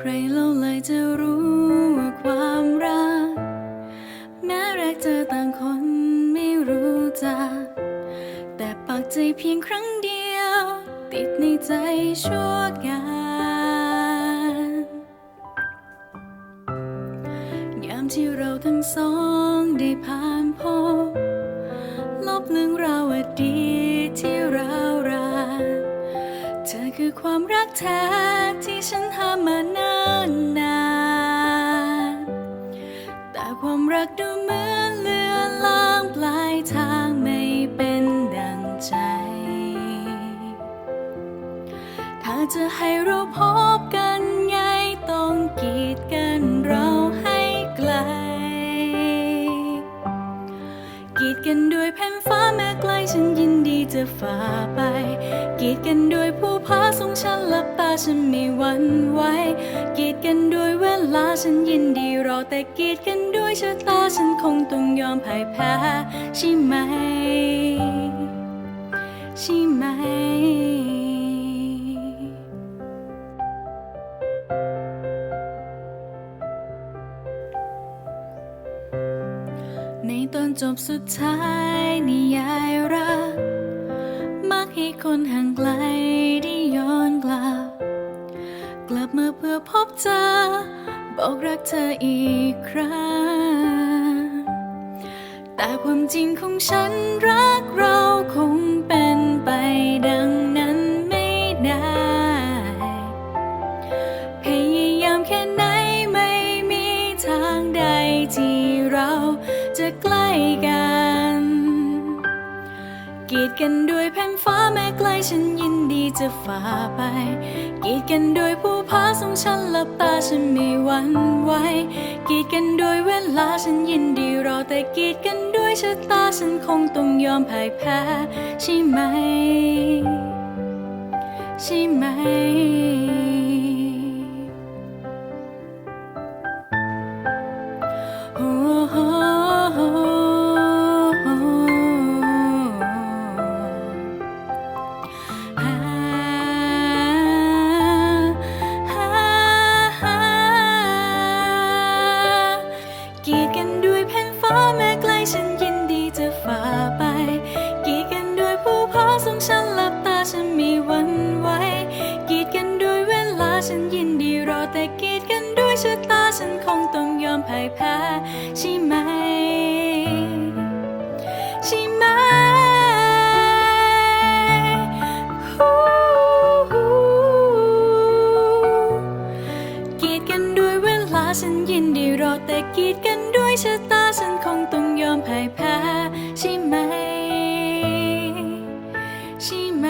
ใครเล่าเลยจะรู้ว่าความรัก แม้แรกเจอต่างคนไม่รู้จัก แต่ปักใจเพียงครั้งเดียว ติดในใจชั่วการยามที่เราทั้งสองได้ผ่านพบ ลบเรื่องราวอดีตที่ราวรานเธอคือความรักแท้ รักดูเหมือนเลือนลางปลายทางไม่เป็นดังใจ ถ้าจะให้เราพบกันไงต้องกีดกันเรา กีดกันด้วยแผ่นฟ้าแม้ไกลฉันยินดีจะฝ่าไป กีดกันด้วยผู้พาทรงฉันลับตาฉันไม่หวั่นไหว กีดกันด้วยเวลาฉันยินดีรอแต่กีดกันด้วยชะตาฉันคงต้องยอมพ่ายแพ้ใช่ไหม ใช่ไหม ในตอนจบสุดท้ายนิยายรัก มักให้คนห่างไกลได้ย้อนกลับ กลับมาเพื่อพบเจอ บอกรักเธออีกครั้ง แต่ความจริงของฉันรักเราคงเป็นไปดังนั้นไม่ได้ พยายามแค่ไหนไม่มีทางใดที่เรา จะใกล้กัน กีดกันด้วยแผ่นฟ้าแม้ไกลฉันยินดีจะฝ่าไป กีดกันด้วยผู้พาทรงฉันหลับตาฉันไม่หวั่นไหว กีดกันด้วยเวลาฉันยินดีรอแต่กีดกันด้วยชะตาฉันคงต้องยอมพ่ายแพ้ใช่ไหม ใช่ไหมาแม้ไกลฉันยินดีจะฝ่าไป กีดกันด้วยผู้พาทรงฉันหลับตาฉันม่หวั่นไหวกีดกันด้วยเวลาฉันยินดีรอแต่กีดกันด้วยชะตาฉันคงต้องยอมพ่ายแพ้ใช่ไหมใช่ไหมกีดกันด้วยเวลาฉันยินดีรอแต่กีดกันด้วย ชะตาฉันคงต้องยอมพ่ายแพ้ใช่ไหม ใช่ไหม